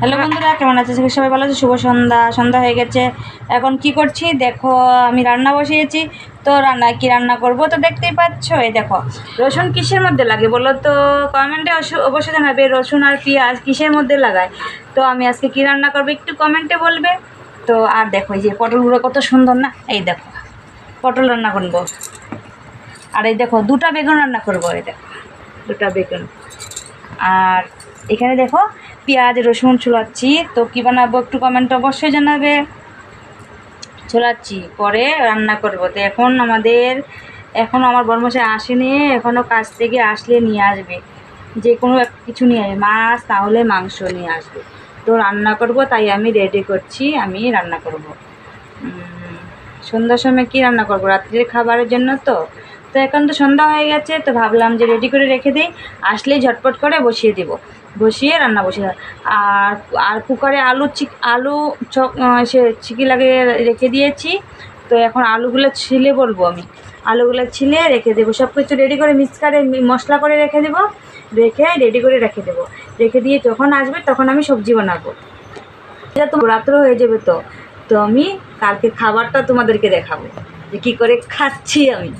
Hello বন্ধুরা কেমন আছে? সবাই ভালো আছে। শুভ সন্ধ্যা। সন্ধ্যা হয়ে গেছে। এখন কি করছি? দেখো আমি রান্না বসিয়েছি। তো রান্না কি রান্না করব? তো দেখতেই পাচ্ছ এই দেখো। রসুন কিসের মধ্যে লাগে বলো তো? কমেন্টে অবশ্যই জানাবে রসুন আর পেঁয়াজ কিসের মধ্যে লাগায়? তো আমি আজকে কি রান্না করব একটু কমেন্টে বলবে? তো আর দেখো এই যে পটলগুলো কত সুন্দর না? এই দেখো পটল রান্না করব। আর এই দেখো দুটা বেগুন রান্না করব এই দেখো। দুটা বেগুন। আর এখানে দেখো পেঁয়াজ, রসুন ছোলাচ্ছি। তো কী বানাবো একটু কমেন্ট অবশ্যই জানাবে। ছোলাচ্ছি, পরে রান্না করব। তো এখন আমাদের এখনও আমার বর্মশাই আসেনি এখনও কাজ থেকে আসলে নিয়ে আসবে। যে কোনো কিছু নিয়ে আসবে, মাছ তাহলে মাংস নিয়ে আসবে। তো রান্না করব, তাই আমি রেডি করছি, আমি রান্না করব। সন্ধ্যার সময় কী রান্না করব? রাত্রির খাবারের জন্য তো? তো এখন তো সন্ধ্যা হয়ে গেছে, তো ভাবলাম যে রেডি করে রেখে দিই। আসলেই ঝটপট করে বসিয়ে দেবো। বসিয়ে রান্না বসিয়ে আর আর কুকারে আলু চিক, আলু চক সে চিকি লাগিয়ে রেখে দিয়েছি। তো এখন আলুগুলো ছিলে বলব আমি। আলুগুলো ছিলে রেখে দেবো। সব কিছু রেডি করে মিক্স করে মশলা করে রেখে দেবো। রেখে রেডি করে রেখে দেবো। রেখে দিয়ে যখন আসবে তখন আমি সবজি বানাবো। এটা তো রাত্র হয়ে যাবে তো। তো আমি কালকে খাবারটা তোমাদেরকে দেখাবো যে কী করে খাচ্ছি আমি।